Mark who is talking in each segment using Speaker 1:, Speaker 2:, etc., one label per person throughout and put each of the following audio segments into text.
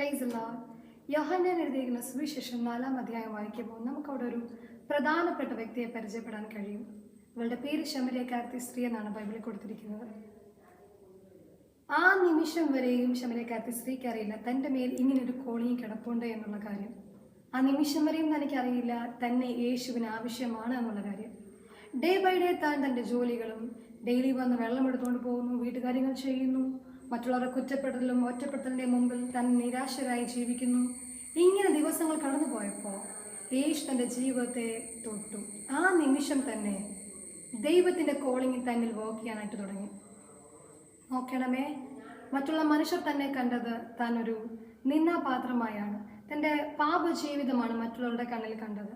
Speaker 1: Price യോഹന്നാൻ എഴുതിയിരിക്കുന്ന സുവിശേഷം നാലാം അധ്യായം വായിക്കുമ്പോൾ നമുക്കവിടെ ഒരു പ്രധാനപ്പെട്ട വ്യക്തിയെ പരിചയപ്പെടാൻ കഴിയും. അവളുടെ പേര് ശമരക്കാരത്തി സ്ത്രീ എന്നാണ് ബൈബിളിൽ കൊടുത്തിരിക്കുന്നത്. ആ നിമിഷം വരെയും ശമരക്കാരത്തി സ്ത്രീക്ക് അറിയില്ല. തന്റെ മേൽ ഇങ്ങനെ ഒരു കോണിയും കിടപ്പുണ്ട് എന്നുള്ള കാര്യം. ആ നിമിഷം വരെയും തനിക്കറിയില്ല തന്നെ യേശുവിന് ആവശ്യമാണ് എന്നുള്ള കാര്യം. ഡേ ബൈ ഡേ താൻ തന്റെ ജോലികളും ഡെയിലി വന്ന് വെള്ളം എടുത്തുകൊണ്ട് പോകുന്നു വീട്ടുകാര്യങ്ങൾ ചെയ്യുന്നു മറ്റുള്ളവരെ കുറ്റപ്പെടുത്തലും ഒറ്റപ്പെടുത്തലിന്റെ മുമ്പിൽ താൻ നിരാശരായി ജീവിക്കുന്നു. ഇങ്ങനെ ദിവസങ്ങൾ കടന്നുപോയപ്പോൾ യേശു തന്റെ ജീവിതത്തെ തൊട്ടു. ആ നിമിഷം തന്നെ ദൈവത്തിന്റെ കോളിംഗ് തന്നിൽ വർക്ക് ചെയ്യാനായിട്ട് തുടങ്ങി. നോക്കണമേ മറ്റുള്ള മനുഷ്യർ തന്നെ കണ്ടത് താൻ ഒരു നിന്നാപാത്രമായാണ് തന്റെ പാപ ജീവിതമാണ് മറ്റുള്ളവരുടെ കണ്ണിൽ കണ്ടത്.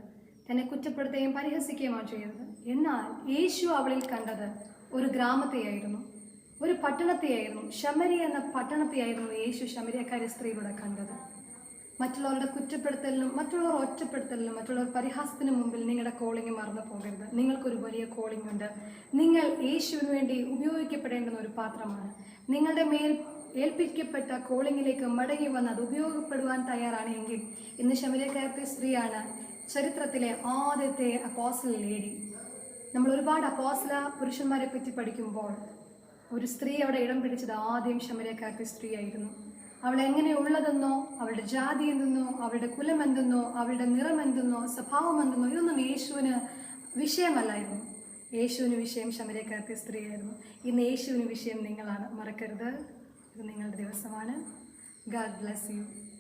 Speaker 1: തന്നെ കുറ്റപ്പെടുത്തുകയും പരിഹസിക്കുകയുമാണ് ചെയ്തത്. എന്നാൽ യേശു അവളിൽ കണ്ടത് ഒരു ഗ്രാമത്തെയായിരുന്നു. ഒരു പട്ടണത്തെയായിരുന്നു. ശമരി എന്ന പട്ടണത്തെയായിരുന്നു യേശു ശമരിയക്കാരി സ്ത്രീയുടെ കണ്ടത്. മറ്റുള്ളവരുടെ കുറ്റപ്പെടുത്തലിനും മറ്റുള്ളവർ ഒറ്റപ്പെടുത്തലിനും മറ്റുള്ളവർ പരിഹാസത്തിന് മുമ്പിൽ നിങ്ങളുടെ കോളിംഗ് മറന്നു പോകരുത്. നിങ്ങൾക്കൊരു വലിയ കോളിംഗ് ഉണ്ട്. നിങ്ങൾ യേശുവിന് വേണ്ടി ഉപയോഗിക്കപ്പെടേണ്ടുന്ന ഒരു പാത്രമാണ്. നിങ്ങളുടെ മേൽ ഏൽപ്പിക്കപ്പെട്ട കോളിങ്ങിലേക്ക് മടങ്ങി വന്ന് അത് ഉപയോഗപ്പെടുവാൻ തയ്യാറാണ് എങ്കിൽ ഇന്ന് ശമരക്കാരത്തെ സ്ത്രീയാണ് ചരിത്രത്തിലെ ആദ്യത്തെ അപ്പോസൽ ലേഡി നമ്മൾ ഒരുപാട് അപ്പോസല പുരുഷന്മാരെ പറ്റി പഠിക്കുമ്പോൾ ഒരു സ്ത്രീ അവിടെ ഇടം പിടിച്ചത് ആദ്യം ശമരക്കാരത്തെ സ്ത്രീയായിരുന്നു. അവൾ എങ്ങനെയുള്ളതെന്നോ അവളുടെ ജാതി എന്തെന്നോ അവളുടെ കുലം എന്തെന്നോ അവളുടെ നിറം എന്തെന്നോ സ്വഭാവം എന്തെന്നോ ഇതൊന്നും യേശുവിന് വിഷയമല്ലായിരുന്നു. യേശുവിന് വിഷയം ശമരക്കാരത്തെ സ്ത്രീയായിരുന്നു. ഇന്ന് യേശുവിന് വിഷയം നിങ്ങളാണ്. മറക്കരുത്. ഇത് നിങ്ങളുടെ ദിവസമാണ്. God bless you.